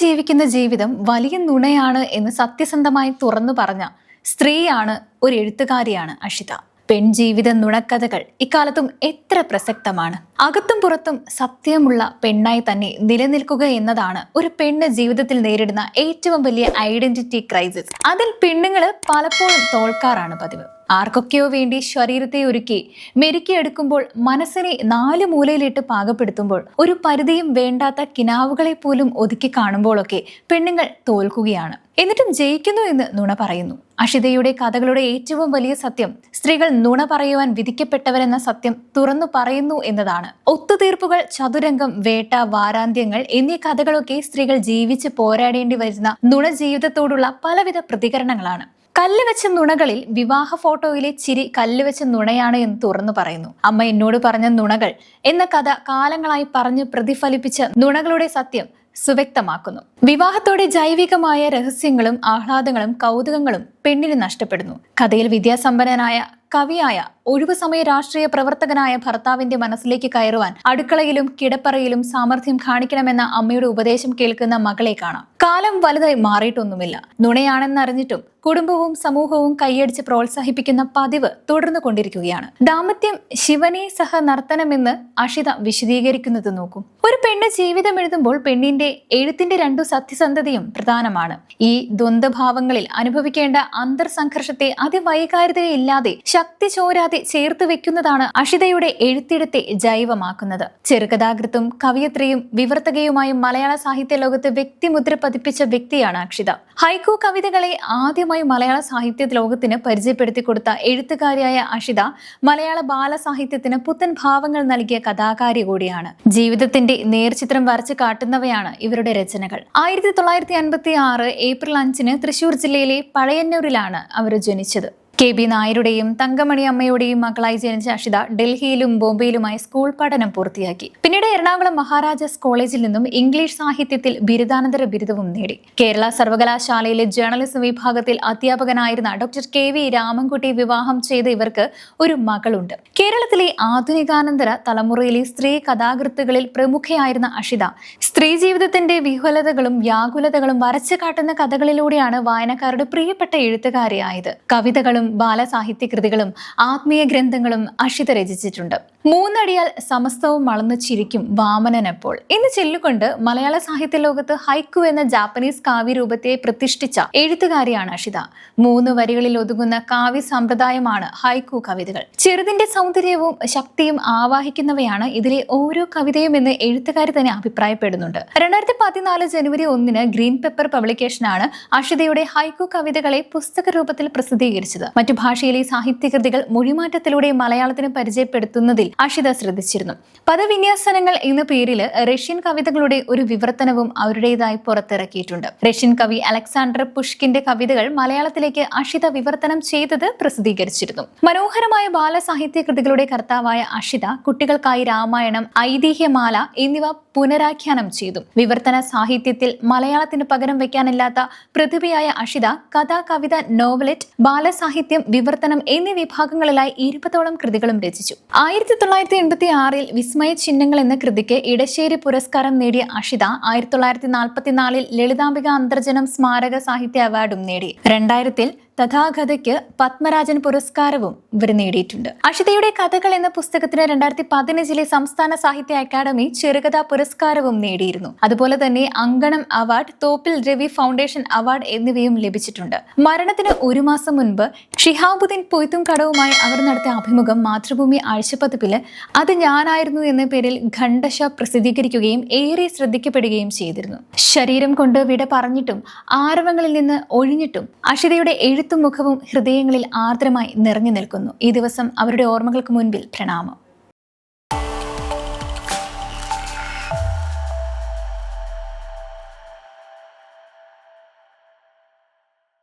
ജീവിക്കുന്ന ജീവിതം വലിയ നുണയാണ് എന്ന് സത്യസന്ധമായി തുറന്നു പറഞ്ഞ സ്ത്രീയാണ് ഒരു എഴുത്തുകാരിയാണ് അഷിത. പെൺജീവിത നുണക്കഥകൾ ഇക്കാലത്തും എത്ര പ്രസക്തമാണ്. അകത്തും പുറത്തും സത്യമുള്ള പെണ്ണായി തന്നെ നിലനിൽക്കുക എന്നതാണ് ഒരു പെണ്ണ് ജീവിതത്തിൽ നേരിടുന്ന ഏറ്റവും വലിയ ഐഡന്റിറ്റി ക്രൈസിസ്. അതിൽ പെണ്ണുങ്ങൾ പലപ്പോഴും തോൽക്കാറാണ് പതിവ്. ആർക്കൊക്കെയോ വേണ്ടി ശരീരത്തെ ഒരുക്കി മെരുക്കിയെടുക്കുമ്പോൾ മനസ്സിനെ നാല് മൂലയിലിട്ട് പാകപ്പെടുത്തുമ്പോൾ ഒരു പരിധിയും വേണ്ടാത്ത കിനാവുകളെ പോലും ഒതുക്കി കാണുമ്പോഴൊക്കെ പെണ്ണുങ്ങൾ തോൽക്കുകയാണ്. എന്നിട്ടും ജയിക്കുന്നു എന്ന് നുണ പറയുന്നു. അഷിതയുടെ കഥകളുടെ ഏറ്റവും വലിയ സത്യം സ്ത്രീകൾ നുണ പറയുവാൻ വിധിക്കപ്പെട്ടവരെന്ന സത്യം തുറന്നു പറയുന്നു എന്നതാണ്. ഒത്തുതീർപ്പുകൾ ചതുരംഗം വേട്ട വാരാന്ത്യങ്ങൾ എന്നീ കഥകളൊക്കെ സ്ത്രീകൾ ജീവിച്ച് പോരാടേണ്ടി വരുന്ന നുണ ജീവിതത്തോടുള്ള പലവിധ പ്രതികരണങ്ങളാണ്. കല്ല് വെച്ച നുണകളിൽ വിവാഹ ഫോട്ടോയിലെ ചിരി കല്ലുവെച്ച നുണയാണ് എന്ന് തുറന്നു പറയുന്നു. അമ്മ എന്നോട് പറഞ്ഞ നുണകൾ എന്ന കഥ കാലങ്ങളായി പറഞ്ഞ് പ്രതിഫലിപ്പിച്ച നുണകളുടെ സത്യം സുവ്യക്തമാക്കുന്നു. വിവാഹത്തോടെ ജൈവികമായ രഹസ്യങ്ങളും ആഹ്ലാദങ്ങളും കൗതുകങ്ങളും പെണ്ണിന് നഷ്ടപ്പെടുന്നു. കഥയിൽ വിദ്യാസമ്പന്നനായ കവിയായ ഒഴിവു സമയ രാഷ്ട്രീയ പ്രവർത്തകനായ ഭർത്താവിന്റെ മനസ്സിലേക്ക് കയറുവാൻ അടുക്കളയിലും കിടപ്പറയിലും സാമർഥ്യം കാണിക്കണമെന്ന അമ്മയുടെ ഉപദേശം കേൾക്കുന്ന മകളെ കാണാം. കാലം വലുതായി മാറിയിട്ടൊന്നുമില്ല. നുണയാണെന്നറിഞ്ഞിട്ടും കുടുംബവും സമൂഹവും കൈയടിച്ച് പ്രോത്സാഹിപ്പിക്കുന്ന പതിവ് തുടർന്നു കൊണ്ടിരിക്കുകയാണ്. ദാമ്പത്യം ശിവനെ സഹ നർത്തനമെന്ന് അഷിത വിശദീകരിക്കുന്നത് നോക്കും. ഒരു പെണ്ണ് ജീവിതം എഴുതുമ്പോൾ പെണ്ണിന്റെ എഴുത്തിന്റെ രണ്ടു സത്യസന്ധതയും പ്രധാനമാണ്. ഈ ദ്വന്ദ്ഭാവങ്ങളിൽ അനുഭവിക്കേണ്ട അന്തർസംഘർഷത്തെ അതിവൈകാരികതയില്ലാതെ ശക്തി ചോരാതെ ചേർത്ത് വെക്കുന്നതാണ് അഷിതയുടെ എഴുത്തിടത്തെ ജൈവമാക്കുന്നത്. ചെറുകഥാകൃത്തും കവിയത്രിയും വിവർത്തകയുമായും മലയാള സാഹിത്യ ലോകത്ത് വ്യക്തിമുദ്ര പതിപ്പിച്ച വ്യക്തിയാണ് അക്ഷിത. ഹൈക്കു കവിതകളെ ആദ്യമായി മലയാള സാഹിത്യ ലോകത്തിന് പരിചയപ്പെടുത്തി കൊടുത്ത എഴുത്തുകാരിയായ അഷിത മലയാള ബാലസാഹിത്യത്തിന് പുത്തൻ ഭാവങ്ങൾ നൽകിയ കഥാകാരി കൂടിയാണ്. ജീവിതത്തിന്റെ നേർചിത്രം വരച്ചു കാട്ടുന്നവയാണ് ഇവരുടെ രചനകൾ. ആയിരത്തി തൊള്ളായിരത്തി അൻപത്തി ആറ് ഏപ്രിൽ അഞ്ചിന് തൃശൂർ ജില്ലയിലെ പഴയന്നൂരിലാണ് അവർ ജനിച്ചത്. കെ ബി നായരുടെയും തങ്കമണി അമ്മയുടെയും മകളായി ജനിച്ച അഷിത ഡൽഹിയിലും ബോംബെയിലുമായി സ്കൂൾ പഠനം പൂർത്തിയാക്കി. പിന്നീട് എറണാകുളം മഹാരാജാസ് കോളേജിൽ നിന്നും ഇംഗ്ലീഷ് സാഹിത്യത്തിൽ ബിരുദാനന്തര ബിരുദവും നേടി. കേരള സർവകലാശാലയിലെ ജേർണലിസം വിഭാഗത്തിൽ അധ്യാപകനായിരുന്ന ഡോക്ടർ കെ വി രാമൻകുട്ടി വിവാഹം ചെയ്ത ഇവർക്ക് ഒരു മകളുണ്ട്. കേരളത്തിലെ ആധുനികാനന്തര തലമുറയിലെ സ്ത്രീ കഥാകൃത്തുകളിൽ പ്രമുഖയായിരുന്ന അഷിത സ്ത്രീ ജീവിതത്തിന്റെ വിഹുലതകളും വ്യാകുലതകളും വരച്ചു കാട്ടുന്ന കഥകളിലൂടെയാണ് വായനക്കാരുടെ പ്രിയപ്പെട്ട എഴുത്തുകാരിയായത്. കവിതകളും ബാലസാഹിത്യ കൃതികളും ആത്മീയ ഗ്രന്ഥങ്ങളും അഷിത രചിച്ചിട്ടുണ്ട്. മൂന്നടിയാൽ സമസ്തവും വളർന്നു ചിരിക്കും വാമനനപ്പോൾ. എന്ന് ചെല്ലുകൊണ്ട് മലയാള സാഹിത്യ ലോകത്ത് ഹൈക്കു എന്ന ജാപ്പനീസ് കാവ്യരൂപത്തെ പ്രതിഷ്ഠിച്ച എഴുത്തുകാരിയാണ് അഷിത മൂന്ന് വരികളിൽ ഒതുങ്ങുന്ന കാവ്യ സമ്പ്രദായമാണ് ഹൈക്കു കവിതകൾ. ചെറുതിന്റെ സൗന്ദര്യവും ശക്തിയും ആവാഹിക്കുന്നവയാണ് ഇതിലെ ഓരോ കവിതയും എന്ന് എഴുത്തുകാരി തന്നെ അഭിപ്രായപ്പെടുന്നുണ്ട് രണ്ടായിരത്തി പതിനാല് ജനുവരി ഒന്നിന് ഗ്രീൻ പെപ്പർ പബ്ലിക്കേഷനാണ് അഷിതയുടെ ഹൈക്കു കവിതകളെ പുസ്തക രൂപത്തിൽ പ്രസിദ്ധീകരിച്ചത്. മറ്റു ഭാഷയിലെ സാഹിത്യകൃതികൾ മൊഴിമാറ്റത്തിലൂടെ മലയാളത്തിന് പരിചയപ്പെടുത്തുന്നതിൽ അഷിത ശ്രദ്ധിച്ചിരുന്നു. പദവിന്യാസനങ്ങൾ എന്ന പേരിൽ റഷ്യൻ കവിതകളുടെ ഒരു വിവർത്തനവും അവരുടേതായി പുറത്തിറക്കിയിട്ടുണ്ട്. റഷ്യൻ കവി അലക്സാണ്ടർ പുഷ്കിന്റെ കവിതകൾ മലയാളത്തിലേക്ക് അഷിത വിവർത്തനം ചെയ്തത് പ്രസിദ്ധീകരിച്ചിരുന്നു. മനോഹരമായ ബാലസാഹിത്യ കൃതികളുടെ കർത്താവായ അഷിത കുട്ടികൾക്കായി രാമായണം ഐതിഹ്യമാല എന്നിവ പുനരാഖ്യാനം ചെയ്തു. വിവർത്തന സാഹിത്യത്തിൽ മലയാളത്തിന് പകരം വയ്ക്കാനില്ലാത്ത പ്രതിഭയായ അഷിത കഥ കവിത നോവലറ്റ് ബാലസാഹിത്യം വിവർത്തനം എന്നീ വിഭാഗങ്ങളിലായി ഇരുപതോളം കൃതികളും രചിച്ചു. ആയിരത്തി തൊള്ളായിരത്തി എൺപത്തി ആറിൽ വിസ്മയ ചിഹ്നങ്ങൾ എന്ന കൃതിക്ക് ഇടശ്ശേരി പുരസ്കാരം നേടിയ അഷിത ആയിരത്തി തൊള്ളായിരത്തി നാൽപ്പത്തിനാലിൽ ലളിതാംബിക അന്തർജനം സ്മാരക സാഹിത്യ അവാർഡും നേടി. രണ്ടായിരത്തിൽ തഥാകഥയ്ക്ക് പത്മരാജൻ പുരസ്കാരവും ഇവർ നേടിയിട്ടുണ്ട്. അഷിതയുടെ കഥകൾ എന്ന പുസ്തകത്തിന് രണ്ടായിരത്തി പതിനഞ്ചിലെ സംസ്ഥാന സാഹിത്യ അക്കാദമി ചെറുകഥാ പുരസ്കാരവും നേടിയിരുന്നു. അതുപോലെ തന്നെ Ankanam award Thoppil Ravi foundation award എന്നിവയും ലഭിച്ചിട്ടുണ്ട്. മരണത്തിന് ഒരു മാസം മുൻപ് ഷിഹാബുദ്ദീൻ പൊയ്ത്തും കടവുമായി അവർ നടത്തിയ അഭിമുഖം മാതൃഭൂമി ആഴ്ചപ്പതിപ്പിൽ അത് ഞാനായിരുന്നു എന്ന പേരിൽ ഖണ്ഡശ പ്രസിദ്ധീകരിക്കുകയും ഏറെ ശ്രദ്ധിക്കപ്പെടുകയും ചെയ്തിരുന്നു. ശരീരം കൊണ്ട് വിട പറഞ്ഞിട്ടും ആരവങ്ങളിൽ നിന്ന് ഒഴിഞ്ഞിട്ടും അഷിതയുടെ എഴുത്തും മുഖവും ഹൃദയങ്ങളിൽ ആർദ്രമായി നിറഞ്ഞു നിൽക്കുന്നു. ഈ ദിവസം അവരുടെ ഓർമ്മകൾക്ക് മുൻപിൽ പ്രണാമം.